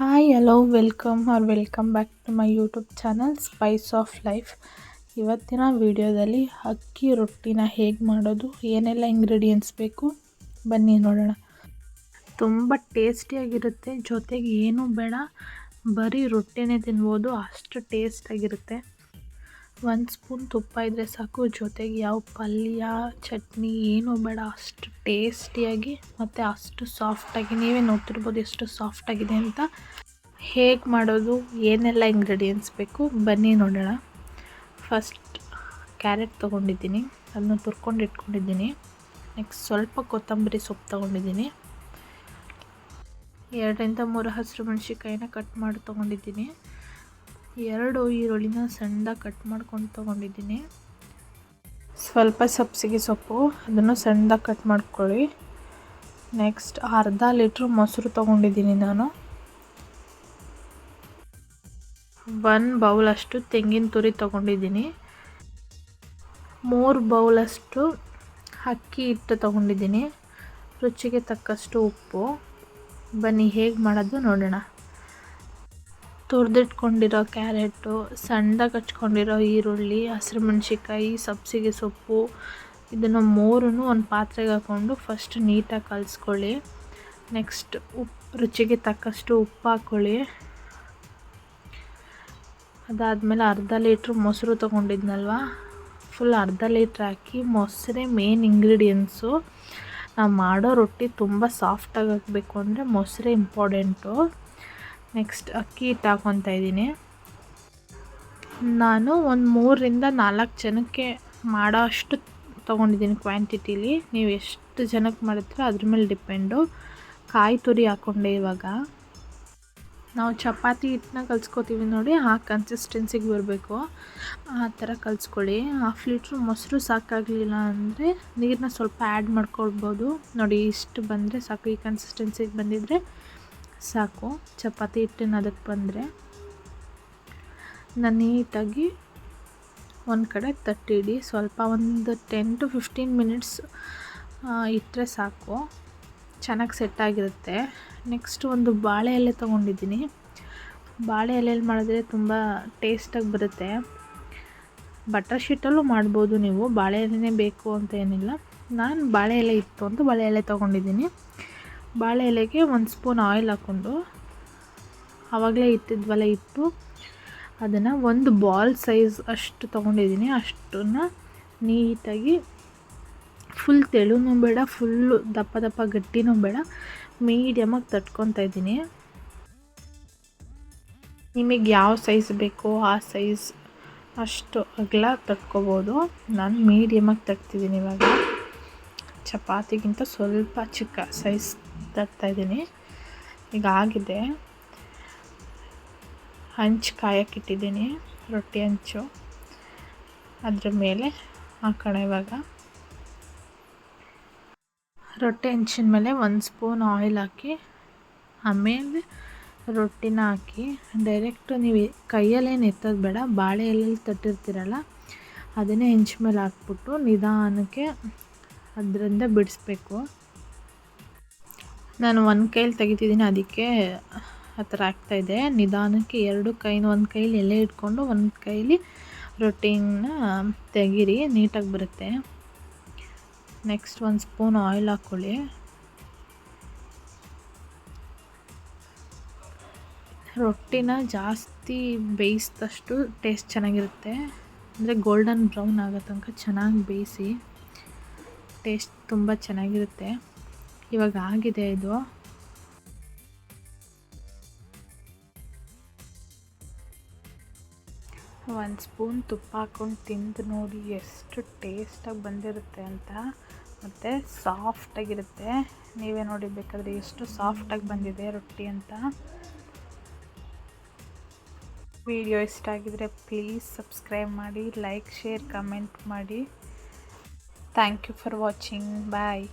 Hi hello welcome are welcome back to my YouTube channel spice of life ಇವತ್ತಿನ ವಿಡಿಯೋದಲ್ಲಿ ಅಕ್ಕಿ ರೊಟ್ಟಿನ ಹೇಗೆ ಮಾಡೋದು, ಏನೆಲ್ಲ ಇಂಗ್ರೀಡಿಯೆಂಟ್ಸ್ ಬೇಕು, ಬನ್ನಿ ನೋಡೋಣ. ತುಂಬ ಟೇಸ್ಟಿಯಾಗಿರುತ್ತೆ ಜೊತೆಗೆ ಏನೂ ಬೇಡ, ಬರೀ ರೊಟ್ಟಿನೇ ತಿನ್ಬೋದು, ಅಷ್ಟು ಟೇಸ್ಟಾಗಿರುತ್ತೆ ಒಂದು ಸ್ಪೂನ್ ತುಪ್ಪ ಇದ್ದರೆ ಸಾಕು, ಜೊತೆಗೆ ಯಾವ ಪಲ್ಯ, ಚಟ್ನಿ ಏನೂ ಬೇಡ. ಅಷ್ಟು ಟೇಸ್ಟಿಯಾಗಿ ಮತ್ತು ಅಷ್ಟು ಸಾಫ್ಟಾಗಿ ನೀವೇ ನೋಡ್ತಿರ್ಬೋದು ಎಷ್ಟು ಸಾಫ್ಟಾಗಿದೆ ಅಂತ. ಹೇಗೆ ಮಾಡೋದು, ಏನೆಲ್ಲ ಇಂಗ್ರೀಡಿಯೆಂಟ್ಸ್ ಬೇಕು, ಬನ್ನಿ ನೋಡೋಣ. ಫಸ್ಟ್ ಕ್ಯಾರೆಟ್ ತೊಗೊಂಡಿದ್ದೀನಿ ಅದನ್ನು ತುರ್ಕೊಂಡು ಇಟ್ಕೊಂಡಿದ್ದೀನಿ. ನೆಕ್ಸ್ಟ್ ಸ್ವಲ್ಪ ಕೊತ್ತಂಬರಿ ಸೊಪ್ಪು ತೊಗೊಂಡಿದ್ದೀನಿ. ಎರಡರಿಂದ ಮೂರು ಹಸಿರು ಮೆಣಸಿಕಾಯಿನ ಕಟ್ ಮಾಡಿ ತೊಗೊಂಡಿದ್ದೀನಿ. ಎರಡು ಈರುಳ್ಳಿನ ಸಣ್ಣದಾಗಿ ಕಟ್ ಮಾಡ್ಕೊಂಡು ತೊಗೊಂಡಿದ್ದೀನಿ. ಸ್ವಲ್ಪ ಸಬ್ಸಿಗೆ ಸೊಪ್ಪು, ಅದನ್ನು ಸಣ್ಣದಾಗಿ ಕಟ್ ಮಾಡ್ಕೊಳ್ಳಿ. ನೆಕ್ಸ್ಟ್ ಅರ್ಧ ಲೀಟ್ರ್ ಮೊಸರು ತೊಗೊಂಡಿದ್ದೀನಿ ನಾನು. ಒನ್ ಬೌಲಷ್ಟು ತೆಂಗಿನ ತುರಿ ತೊಗೊಂಡಿದ್ದೀನಿ. ಮೂರು ಬೌಲಷ್ಟು ಅಕ್ಕಿ ಹಿಟ್ಟು ತೊಗೊಂಡಿದ್ದೀನಿ. ರುಚಿಗೆ ತಕ್ಕಷ್ಟು ಉಪ್ಪು. ಬನ್ನಿ ಹೇಗೆ ಮಾಡೋದು ನೋಡೋಣ. ತುರಿದಿಟ್ಕೊಂಡಿರೋ ಕ್ಯಾರೆಟು ಸಣ್ಣದಾಗಿ ಹಚ್ಕೊಂಡಿರೋ ಈರುಳ್ಳಿ, ಹಸಿರು ಮೆಣಸಿಕಾಯಿ ಸಬ್ಸಿಗೆ ಸೊಪ್ಪು, ಇದನ್ನು ಮೂರೂ ಒಂದು ಪಾತ್ರೆಗೆ ಹಾಕ್ಕೊಂಡು ಫಸ್ಟ್ ನೀಟಾಗಿ ಕಲಿಸ್ಕೊಳ್ಳಿ. ನೆಕ್ಸ್ಟ್ ಉಪ್ಪು ರುಚಿಗೆ ತಕ್ಕಷ್ಟು ಉಪ್ಪು ಹಾಕ್ಕೊಳ್ಳಿ ಅದಾದಮೇಲೆ ಅರ್ಧ ಲೀಟ್ರ್ ಮೊಸರು ತೊಗೊಂಡಿದ್ನಲ್ವ? ಫುಲ್ ಅರ್ಧ ಲೀಟ್ರ್ ಹಾಕಿ ಮೊಸರೇ ಮೇನ್ ಇಂಗ್ರೀಡಿಯೆಂಟ್ಸು ನಾವು ಮಾಡೋ ರೊಟ್ಟಿ ತುಂಬ ಸಾಫ್ಟಾಗಿ ಹಾಕಬೇಕು ಅಂದರೆ ಮೊಸರೇ ಇಂಪಾರ್ಟೆಂಟು ನೆಕ್ಸ್ಟ್ ಅಕ್ಕಿ ಹಿಟ್ಟು ಹಾಕ್ಕೊತಾ ಇದ್ದೀನಿ. ನಾನು ಒಂದು ಮೂರರಿಂದ ನಾಲ್ಕು ಜನಕ್ಕೆ ಮಾಡೋ ಅಷ್ಟು ತೊಗೊಂಡಿದ್ದೀನಿ ಕ್ವಾಂಟಿಟೀಲಿ ನೀವು ಎಷ್ಟು ಜನಕ್ಕೆ ಮಾಡಿದ್ರೆ ಅದ್ರ ಮೇಲೆ ಡಿಪೆಂಡು ಕಾಯಿ ತುರಿ ಹಾಕ್ಕೊಂಡೆ ಇವಾಗ. ನಾವು ಚಪಾತಿ ಹಿಟ್ಟನ್ನ ಕಲ್ಸ್ಕೊತೀವಿ ನೋಡಿ, ಆ ಕನ್ಸಿಸ್ಟೆನ್ಸಿಗೆ ಬರಬೇಕು. ಆ ಥರ ಕಲಿಸ್ಕೊಳ್ಳಿ. ಹಾಫ್ ಲೀಟ್ರ್ ಮೊಸರು ಸಾಕಾಗಲಿಲ್ಲ ಅಂದರೆ ನೀರನ್ನ ಸ್ವಲ್ಪ ಆ್ಯಡ್ ಮಾಡ್ಕೊಳ್ಬೋದು. ನೋಡಿ, ಇಷ್ಟು ಬಂದರೆ ಸಾಕು. ಈ ಕನ್ಸಿಸ್ಟೆನ್ಸಿಗೆ ಬಂದಿದ್ದರೆ ಸಾಕು. ಚಪಾತಿ ಹಿಟ್ಟಿನ ಅದಕ್ಕೆ ಬಂದರೆ ನಾನು ನೀಟಾಗಿ ಒಂದು ಕಡೆ ತಟ್ಟಿಡಿ ಸ್ವಲ್ಪ ಒಂದು ಟೆನ್ ಟು ಫಿಫ್ಟೀನ್ ಮಿನಿಟ್ಸ್ ಇಟ್ಟರೆ ಸಾಕು. ಚೆನ್ನಾಗಿ ಸೆಟ್ ಆಗಿರುತ್ತೆ. ನೆಕ್ಸ್ಟ್ ಒಂದು ಬಾಳೆ ಎಲೆ ತೊಗೊಂಡಿದ್ದೀನಿ. ಬಾಳೆ ಎಲೆಯಲ್ಲಿ ಮಾಡಿದ್ರೆ ತುಂಬ ಟೇಸ್ಟಾಗಿ ಬರುತ್ತೆ. ಬಟರ್ ಶೀಟಲ್ಲೂ ಮಾಡ್ಬೋದು ನೀವು. ಬಾಳೆ ಎಲೆನೇ ಬೇಕು ಅಂತ ಏನಿಲ್ಲ. ನಾನು ಬಾಳೆ ಎಲೆ ಇತ್ತು ಅಂತ ಬಾಳೆ ಎಲೆ ತೊಗೊಂಡಿದ್ದೀನಿ. ಬಾಳೆ ಎಲೆಗೆ ಒಂದು ಸ್ಪೂನ್ ಆಯಿಲ್ ಹಾಕ್ಕೊಂಡು ಆವಾಗಲೇ ಇಟ್ಟಿದ್ವಲ್ಲ ಇಟ್ಟು ಅದನ್ನು ಒಂದು ಬಾಲ್ ಸೈಜ್ ಅಷ್ಟು ತೊಗೊಂಡಿದ್ದೀನಿ. ಅಷ್ಟನ್ನು ನೀಟಾಗಿ ಫುಲ್ ತೆಳುನೂ ಬೇಡ ಫುಲ್ಲು ದಪ್ಪ ದಪ್ಪ ಗಟ್ಟಿನೂ ಬೇಡ ಮೀಡಿಯಮಾಗಿ ತಟ್ಕೊತಾ ಇದ್ದೀನಿ. ನಿಮಗೆ ಯಾವ ಸೈಜ್ ಬೇಕೋ ಆ ಸೈಜ್ ಅಷ್ಟು ಅಗಲ ತಟ್ಕೋಬೋದು. ನಾನು ಮೀಡಿಯಮಾಗಿ ತಟ್ತಿದ್ದೀನಿ ಇವಾಗ. ಚಪಾತಿಗಿಂತ ಸ್ವಲ್ಪ ಚಿಕ್ಕ ಸೈಜ್ ತಟ್ತಾಯಿದ್ದೀನಿ ಈಗ ಆಗಿದೆ. ಹಂಚು ಕಾಯಕ್ಕಿಟ್ಟಿದ್ದೀನಿ ರೊಟ್ಟಿ ಹಂಚು. ಅದ್ರ ಮೇಲೆ ಹಾಕೋಣ ಇವಾಗ. ರೊಟ್ಟಿ ಹಂಚಿನ ಮೇಲೆ ಒಂದು ಸ್ಪೂನ್ ಆಯಿಲ್ ಹಾಕಿ, ಆಮೇಲೆ ರೊಟ್ಟಿನ ಹಾಕಿ ಡೈರೆಕ್ಟ್ ನೀವು ಕೈಯಲ್ಲೇನು ಎತ್ತೋದು ಬೇಡ, ಬಾಳೆ ಎಲೆಯಲ್ಲಿ ತಟ್ಟಿರ್ತೀರಲ್ಲ, ಅದನ್ನೇ ಹೆಂಚು ಮೇಲೆ ಹಾಕ್ಬಿಟ್ಟು ನಿಧಾನಕ್ಕೆ ಅದರಿಂದ ಬಿಡಿಸ್ಬೇಕು. ನಾನು ಒಂದು ಕೈಲಿ ತೆಗಿತಿದ್ದೀನಿ, ಅದಕ್ಕೆ ಆ ಥರ ಆಗ್ತಾಯಿದೆ ನಿಧಾನಕ್ಕೆ ಎರಡು ಕೈನ ಒಂದು ಕೈಲಿ ಎಲೆ ಇಟ್ಕೊಂಡು ಒಂದು ಕೈಲಿ ರೊಟ್ಟಿನ ತೆಗೀರಿ, ನೀಟಾಗಿ ಬರುತ್ತೆ. ನೆಕ್ಸ್ಟ್ ಒಂದು ಸ್ಪೂನ್ ಆಯಿಲ್ ಹಾಕ್ಕೊಳ್ಳಿ ರೊಟ್ಟಿನ ಜಾಸ್ತಿ ಬೇಯಿಸಿದಷ್ಟು ಟೇಸ್ಟ್ ಚೆನ್ನಾಗಿರುತ್ತೆ. ಅಂದರೆ ಗೋಲ್ಡನ್ ಬ್ರೌನ್ ಆಗೋ ತನಕ ಚೆನ್ನಾಗಿ ಬೇಯಿಸಿ, ಟೇಸ್ಟ್ ತುಂಬ ಚೆನ್ನಾಗಿರುತ್ತೆ. ಇವಾಗ ಆಗಿದೆ ಇದು. ಒಂದು ಸ್ಪೂನ್ ತುಪ್ಪ ಹಾಕ್ಕೊಂಡು ತಿಂದು ನೋಡಿ ಎಷ್ಟು ಟೇಸ್ಟಾಗಿ ಬಂದಿರುತ್ತೆ ಅಂತ. ಮತ್ತು ಸಾಫ್ಟಾಗಿರುತ್ತೆ ನೀವೇ ನೋಡಿ ಬೇಕಾದರೆ ಎಷ್ಟು ಸಾಫ್ಟಾಗಿ ಬಂದಿದೆ ರೊಟ್ಟಿ ಅಂತ. ವಿಡಿಯೋ ಇಷ್ಟ ಆಗಿದರೆ ಪ್ಲೀಸ್ ಸಬ್ಸ್ಕ್ರೈಬ್ ಮಾಡಿ ಲೈಕ್ ಶೇರ್ ಕಮೆಂಟ್ ಮಾಡಿ. Thank you for watching bye